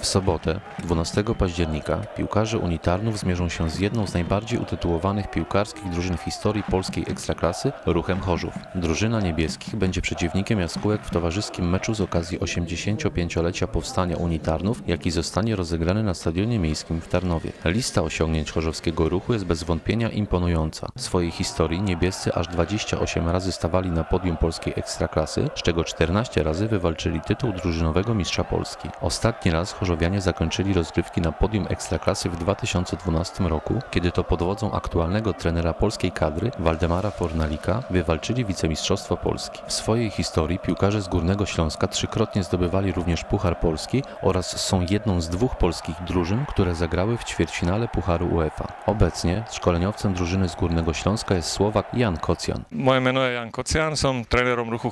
W sobotę, 12 października, piłkarze unitarnów zmierzą się z jedną z najbardziej utytułowanych piłkarskich drużyn w historii polskiej ekstraklasy, Ruchem Chorzów. Drużyna niebieskich będzie przeciwnikiem jaskółek w towarzyskim meczu z okazji 85-lecia powstania unitarnów, jaki zostanie rozegrany na Stadionie Miejskim w Tarnowie. Lista osiągnięć chorzowskiego ruchu jest bez wątpienia imponująca. W swojej historii niebiescy aż 28 razy stawali na podium polskiej ekstraklasy, z czego 14 razy wywalczyli tytuł drużynowego mistrza Polski. Ostatni raz chorzowianie zakończyli rozgrywki na podium ekstraklasy w 2012 roku, kiedy to pod wodzą aktualnego trenera polskiej kadry Waldemara Fornalika wywalczyli wicemistrzostwo Polski. W swojej historii piłkarze z Górnego Śląska trzykrotnie zdobywali również Puchar Polski oraz są jedną z dwóch polskich drużyn, które zagrały w ćwierćfinale Pucharu UEFA. Obecnie szkoleniowcem drużyny z Górnego Śląska jest Słowak Jan Kocjan. Moje meno je Jan Kocian, som trénerom ruchu.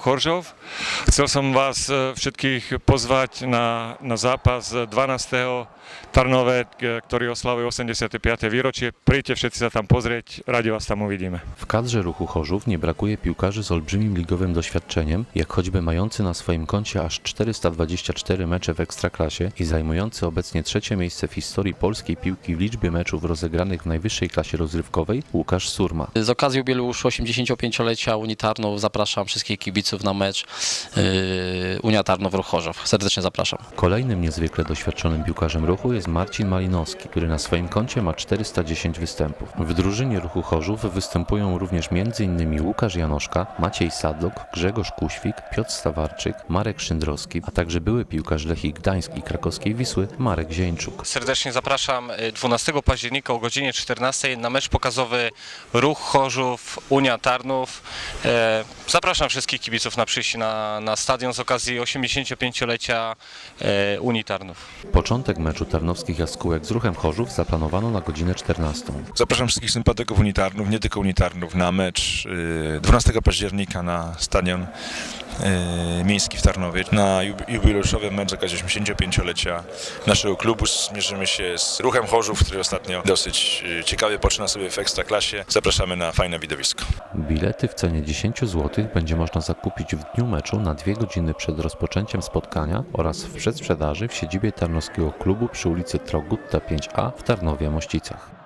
Chcel som vás e, všetkých pozvať na, na zápas 12. Tarnové, k- ktorý oslavuje 85. výročie. Príďte všetci sa tam pozrieť, radi vás tam uvidíme. W kadrze ruchu Chorzów nie brakuje piłkarzy z olbrzymim ligowym doświadczeniem, jak choćby mający na swoim koncie aż 424 mecze w Ekstraklasie i zajmujący obecnie trzecie miejsce w historii polskiej piłki w liczbie meczów rozegranych w najwyższej klasie rozrywkowej Łukasz Surma. Z okazji jubileuszu 85-lecia Unii Tarnów zapraszam wszystkich kibiców na mecz yy, Unia Tarnów Ruch Chorzów. Serdecznie zapraszam. Kolejnym niezwykle doświadczonym piłkarzem ruchu jest Marcin Malinowski, który na swoim koncie ma 410 występów. W drużynie ruchu Chorzów występują również m.in. Łukasz Janoszka, Maciej Sadlok, Grzegorz Kuświk, Piotr Stawarczyk, Marek Szyndrowski, a także były piłkarz Lechii Gdańsk i krakowskiej Wisły Marek Zieńczuk. Serdecznie zapraszam y, 12 października o godzinie 14 na mecz pokazowy Ruch Chorzów, Unia Tarnów. E, Zapraszam wszystkich kibiców na przyjście na, na stadion z okazji 85-lecia e, Unii Tarnów. Początek meczu tarnowskich jaskółek z ruchem Chorzów zaplanowano na godzinę 14. Zapraszam wszystkich sympatyków unitarnów, nie tylko unitarnów, na mecz y, 12 października na stadion y, miejski w Tarnowie. Na jub- jubileuszowy mecz z okazji 85-lecia naszego klubu zmierzymy się z ruchem Chorzów, który ostatnio dosyć y, ciekawie poczyna sobie w Ekstraklasie. Zapraszamy na fajne widowisko. Bilety w cenie 10 zł będzie można zakupić w dniu meczu na dwie godziny przed rozpoczęciem spotkania oraz w przedsprzedaży w siedzibie Tarnowskiego Klubu przy ulicy Trogutta 5A w Tarnowie Mościcach.